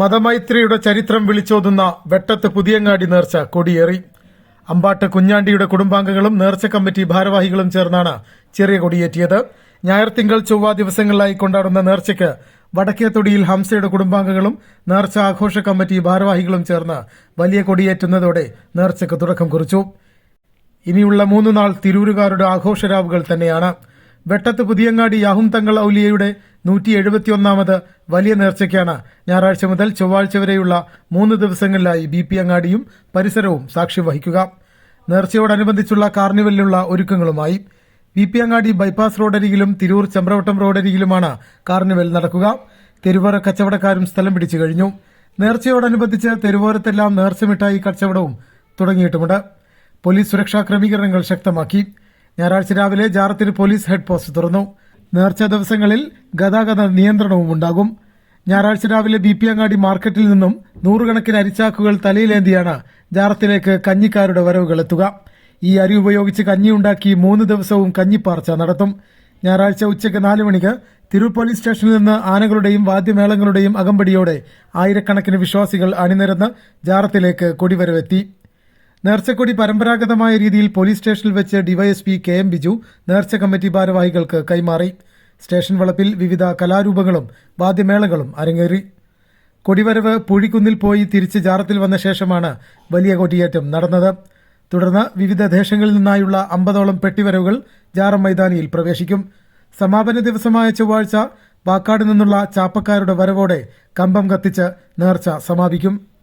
മതമൈത്രിയുടെ ചരിത്രം വിളിച്ചോതുന്ന വെട്ടത്ത് പുതിയങ്ങാടി നേർച്ച കൊടിയേറി. അമ്പാട്ട് കുഞ്ഞാണ്ടിയുടെ കുടുംബാംഗങ്ങളും നേർച്ച കമ്മിറ്റി ഭാരവാഹികളും ചേർന്നാണ് ചെറിയ കൊടിയേറ്റിയത്. ഞായർ തിങ്കൾ ചൊവ്വ ദിവസങ്ങളിലായി കൊണ്ടാടുന്ന നേർച്ചയ്ക്ക് വടക്കേത്തൊടിയിൽ ഹംസയുടെ കുടുംബാംഗങ്ങളും നേർച്ച ആഘോഷ കമ്മിറ്റി ഭാരവാഹികളും ചേർന്ന് വലിയ കൊടിയേറ്റുന്നതോടെ നേർച്ചയ്ക്ക് തുടക്കം കുറിച്ചു. ഇനിയുള്ള മൂന്നു നാൾ തിരൂരുകാരുടെ ആഘോഷരാവുകൾ തന്നെയാണ്. വെട്ടത്ത് പുതിയങ്ങാടി യാഹും തങ്ങൾ ഔലിയയുടെ നൂറ്റി എഴുപത്തിയൊന്നാമത് വലിയ നേർച്ചയ്ക്കാണ് ഞായറാഴ്ച മുതൽ ചൊവ്വാഴ്ച വരെയുള്ള മൂന്ന് ദിവസങ്ങളിലായി ബി പി അങ്ങാടിയും പരിസരവും സാക്ഷ്യം വഹിക്കുക. നേർച്ചയോടനുബന്ധിച്ചുള്ള കാർണിവലിലുള്ള ഒരുക്കങ്ങളുമായി ബി പി അങ്ങാടി ബൈപ്പാസ് റോഡരികിലും തിരൂർ ചമ്രവട്ടം റോഡരികിലുമാണ് കാർണിവൽ നടക്കുക. തെരുവോര കച്ചവടക്കാരും സ്ഥലം പിടിച്ചു കഴിഞ്ഞു. നേർച്ചയോടനുബന്ധിച്ച് തെരുവോരത്തെല്ലാം നേർച്ചമിഠായി കച്ചവടവും തുടങ്ങിയിട്ടുമുണ്ട്. പോലീസ് സുരക്ഷാ ക്രമീകരണങ്ങൾ ശക്തമാക്കി. ഞായറാഴ്ച രാവിലെ ജാറത്തിന് പോലീസ് ഹെഡ് പോസ്റ്റ് തുറന്നു. നേർച്ച ദിവസങ്ങളിൽ ഗതാഗത നിയന്ത്രണവും ഉണ്ടാകും. ഞായറാഴ്ച രാവിലെ ബി പി അങ്ങാടി മാർക്കറ്റിൽ നിന്നും നൂറുകണക്കിന് അരിച്ചാക്കുകൾ തലയിലേന്തിയാണ് ജാറത്തിലേക്ക് കഞ്ഞിക്കാരുടെ വരവുകൾ എത്തുക. ഈ അരി ഉപയോഗിച്ച് കഞ്ഞിയുണ്ടാക്കി മൂന്ന് ദിവസവും കഞ്ഞിപ്പാർച്ച നടത്തും. ഞായറാഴ്ച ഉച്ചയ്ക്ക് നാല് മണിക്ക് തിരൂർ പോലീസ് സ്റ്റേഷനിൽ നിന്ന് ആനകളുടെയും വാദ്യമേളങ്ങളുടെയും അകമ്പടിയോടെ ആയിരക്കണക്കിന് വിശ്വാസികൾ അണിനിരന്ന് ജാറത്തിലേക്ക് കൊടിവരവെത്തി. നേർച്ചക്കൊടി പരമ്പരാഗതമായ രീതിയിൽ പോലീസ് സ്റ്റേഷനിൽ വെച്ച് ഡിവൈഎസ്പി കെ എം ബിജു നേർച്ച കമ്മിറ്റി ഭാരവാഹികൾക്ക് കൈമാറി. സ്റ്റേഷൻ വളപ്പിൽ വിവിധ കലാരൂപങ്ങളും വാദ്യമേളകളും അരങ്ങേറി. കൊടിവരവ് പുഴിക്കുന്നിൽ പോയി തിരിച്ച് ജാറത്തിൽ വന്ന ശേഷമാണ് വലിയ കൊടിയേറ്റം നടന്നത്. തുടർന്ന് വിവിധ ദേശങ്ങളിൽ നിന്നായുള്ള അമ്പതോളം പെട്ടിവരവുകൾ ജാറം മൈതാനിയിൽ പ്രവേശിക്കും. സമാപന ദിവസമായ ചൊവ്വാഴ്ച വാക്കാട് നിന്നുള്ള ചാപ്പക്കാരുടെ വരവോടെ കമ്പം കത്തിച്ച് നേർച്ച സമാപിക്കും.